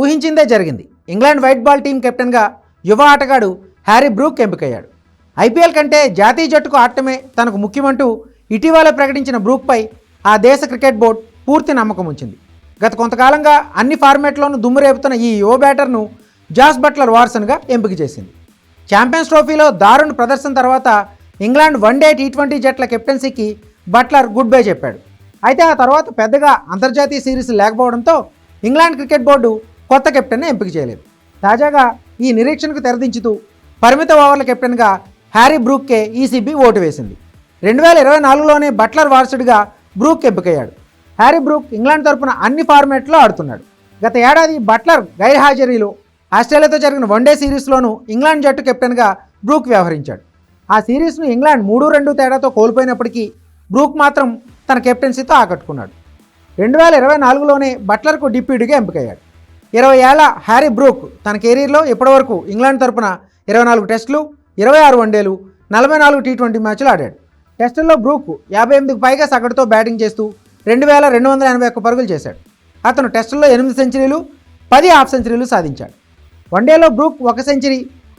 ఊహించిందే జరిగింది. England white ball team కెప్టెన్గా యువ ఆటగాడు హ్యారీ బ్రూక్ ఎంపికయ్యాడు. ఐపీఎల్ కంటే జాతీయ జట్టుకు ఆడటమే తనకు ముఖ్యమంటూ ఇటీవల ప్రకటించిన బ్రూక్పై ఆ దేశ క్రికెట్ బోర్డు పూర్తి నమ్మకం ఉంచింది. గత కొంతకాలంగా అన్ని ఫార్మాట్లోనూ దుమ్మురేపుతున్న ఈ యువ బ్యాటర్ను జాస్ బట్లర్ వార్సన్గా ఎంపిక చేసింది. ఛాంపియన్స్ ట్రోఫీలో దారుణ ప్రదర్శన తర్వాత ఇంగ్లాండ్ వన్డే టీ ట్వంటీ జట్ల కెప్టెన్సీకి బట్లర్ గుడ్ బై చెప్పాడు. అయితే ఆ తర్వాత పెద్దగా అంతర్జాతీయ సిరీస్ లేకపోవడంతో ఇంగ్లాండ్ క్రికెట్ బోర్డు కొత్త కెప్టెన్ను ఎంపిక చేయలేదు. తాజాగా ఈ నిరీక్షణకు తెరదించుతూ పరిమిత ఓవర్ల కెప్టెన్గా హ్యారీ బ్రూక్కే ఈసీబీ ఓటు వేసింది. రెండు వేల ఇరవై నాలుగులోనే బట్లర్ వారసుడిగా బ్రూక్ ఎంపికయ్యాడు. హ్యారీ బ్రూక్ ఇంగ్లాండ్ తరపున అన్ని ఫార్మాట్లో ఆడుతున్నాడు. గత ఏడాది బట్లర్ గైర్హాజరీలో ఆస్ట్రేలియాతో జరిగిన వన్డే సిరీస్లోనూ ఇంగ్లాండ్ జట్టు కెప్టెన్గా బ్రూక్ వ్యవహరించాడు. ఆ సిరీస్ను ఇంగ్లాండ్ మూడు రెండు తేడాతో కోల్పోయినప్పటికీ బ్రూక్ మాత్రం తన కెప్టెన్సీతో ఆకట్టుకున్నాడు. రెండు వేల ఇరవై నాలుగులోనే బట్లర్కు డిప్యూటీగా ఎంపికయ్యాడు. ఇరవై ఏళ్ళ హ్యారీ బ్రూక్ తన కెరీర్లో ఇప్పటివరకు ఇంగ్లాండ్ తరపున ఇరవై నాలుగు టెస్టులు ఇరవై ఆరు వన్డేలు నలభై నాలుగు టీ ట్వంటీ మ్యాచ్లు ఆడాడు. టెస్టుల్లో బ్రూక్ యాభై ఎనిమిదికి పైగా సగటుతో బ్యాటింగ్ చేస్తూ రెండు వేల రెండు వందల ఎనభై ఒక్క పరుగులు చేశాడు. అతను టెస్టుల్లో ఎనిమిది సెంచరీలు పది హాఫ్ సెంచరీలు సాధించాడు. వన్డేలో బ్రూక్ ఒక సెంచరీ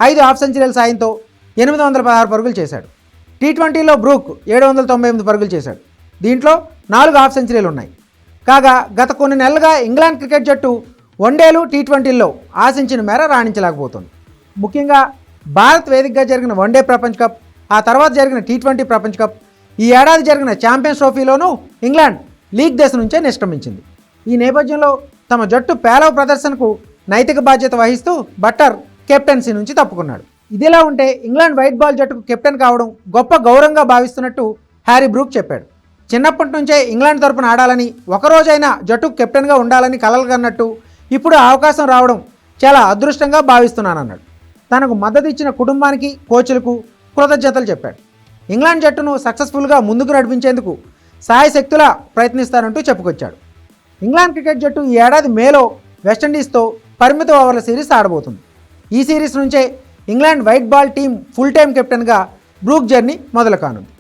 ఐదు హాఫ్ సెంచరీల సాయంతో ఎనిమిది వందల పదహారు పరుగులు చేశాడు. టీ ట్వంటీలో బ్రూక్ ఏడు వందల తొంభై ఎనిమిది పరుగులు చేశాడు. దీంట్లో నాలుగు హాఫ్ సెంచరీలు ఉన్నాయి. కాగా గత కొన్ని నెలలుగా ఇంగ్లాండ్ క్రికెట్ జట్టు వన్డేలు టీ ట్వంటీల్లో ఆశించిన మేర రాణించలేకపోతుంది. ముఖ్యంగా భారత్ వేదికగా జరిగిన వన్డే ప్రపంచ కప్ ఆ తర్వాత జరిగిన టీ ట్వంటీ ప్రపంచ కప్ ఈ ఏడాది జరిగిన ఛాంపియన్స్ ట్రోఫీలోనూ ఇంగ్లాండ్ లీగ్ దశ నుంచే నిష్క్రమించింది. ఈ నేపథ్యంలో తమ జట్టు పేలవ ప్రదర్శనకు నైతిక బాధ్యత వహిస్తూ బట్టర్ కెప్టెన్సీ నుంచి తప్పుకున్నాడు. ఇదిలా ఉంటే ఇంగ్లాండ్ వైట్ బాల్ జట్టుకు కెప్టెన్ కావడం గొప్ప గౌరవంగా భావిస్తున్నట్టు హ్యారీ బ్రూక్ చెప్పాడు. చిన్నప్పటి నుంచే ఇంగ్లాండ్ తరపున ఆడాలని ఒకరోజైనా జట్టుకు కెప్టెన్గా ఉండాలని కలలు కన్నట్టు ఇప్పుడు అవకాశం రావడం చాలా అదృష్టంగా భావిస్తున్నానన్నాడు. తనకు మద్దతు ఇచ్చిన కుటుంబానికి కోచ్లకు కృతజ్ఞతలు చెప్పాడు. ఇంగ్లాండ్ జట్టును సక్సెస్ఫుల్గా ముందుకు నడిపించేందుకు సాయశక్తులా ప్రయత్నిస్తానంటూ చెప్పుకొచ్చాడు. ఇంగ్లాండ్ క్రికెట్ జట్టు ఈ ఏడాది మేలో వెస్టిండీస్తో పరిమిత ఓవర్ల సిరీస్ ఆడబోతుంది. ఈ సిరీస్ నుంచే England white ball team full time కెప్టెన్గా బ్రూక్ జర్నీ మొదలు కానుంది